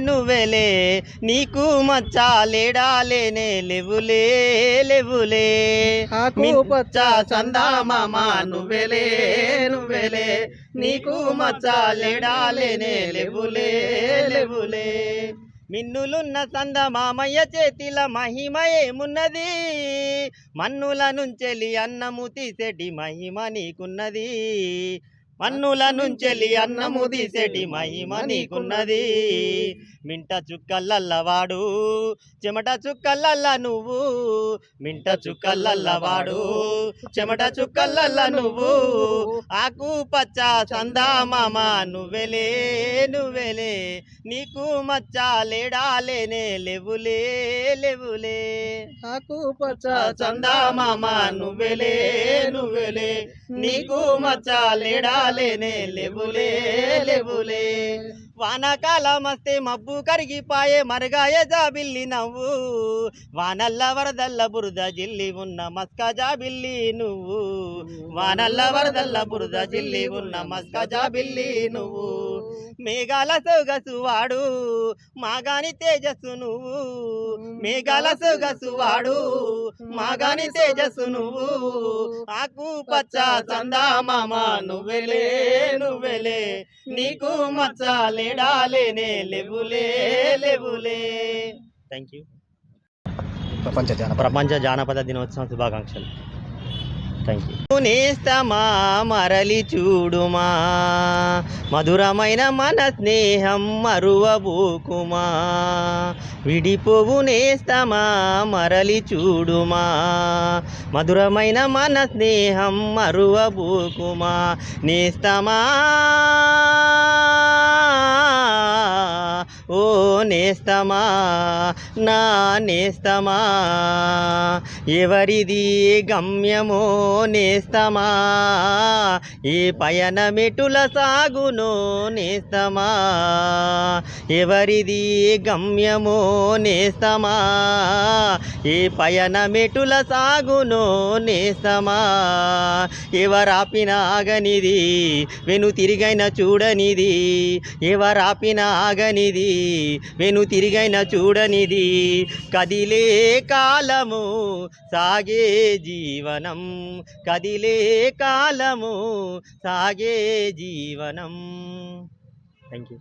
నువ్వెలే నీకు మచ్చాలేడాలేనే లేవులే లేవులే. ఆకు మిచ్చ పచ్చ చందామామ నువ్వెలే నువ్వెలే. నీకు మచ్చాలేడాలేనే లేవులే లేవులే. మిన్నులున్న సందమామయ్య చేతిల మహిమ ఏమున్నది? మన్నుల నుంచెలి అన్నము తీసేటి మహిమ నీకున్నది. మన్నుల నుంచెలి అన్నము తీసేటి మహిమ నీకున్నది. మింట చుక్కల్లల్లవాడు చెమట చుక్కల్లల్ల నువ్వు మింట చుక్కల్లల్లవాడు చెమట చుక్కల్లల్ల నువ్వు ఆకు పచ్చ సందామామ నువ్వెలే నువ్వెలే నీకు మచ్చ లేడాలేనే లేవులే లేవులే. ఆకు పచ్చ చందామామ నువ్వెలే నువ్వెలే నీకు మచ్చ లేడాలేనే లేవులే లేవులే వానాకాలం వస్తే మబ్బు కరిగిపాయే మరగాయ జాబిల్లి నవ్వు. వానల్ల వరదల్ల బురద జిల్లి ఉన్న మస్క జాబిల్లి నువ్వు. వానల్ల వరదల్ల బురద జిల్లి ఉన్న మస్క జాబిల్లి నువ్వు. మేఘాల సొగసు వాడు మాగాని తేజస్సు నువ్వు. మేఘాల సొగసు వాడు మాగాని తేజస్సు నువ్వు. ఆకు పచ్చ చందామామ నువ్వెలే నువ్వెలే నీకు మచ్చ లేడాలేనే లేవులే లేవులే థ్యాంక్ యూ ప్రపంచ జానపద ప్రపంచ జానపద దినోత్సవం శుభాకాంక్షలు. థ్యాంక్ యూ నేస్తమా మరలి చూడుమా మధురమైన మన స్నేహం మరువబోకుమా. విడిపోవు నేస్తమా మరలి చూడుమా మధురమైన మన స్నేహం మరువబోకుమా. నేస్తమా. నేస్తమా? నా నేస్తమా? ఎవరిది గమ్యమో నేస్తమా? ఏ పయనమెటుల సాగునో నేస్తమా? ఎవరిది గమ్యమో నేస్తమా? ఏ పయనమెటుల సాగునో నేస్తమా? ఎవరాపిన ఆగనిది వెను తిరిగైన చూడనిది? ఎవరాపిన ఆగనిది వెను తిరిగైన చూడనిది? కదిలే కాలము సాగే జీవనం. కదిలే కాలము సాగే జీవనం. Thank you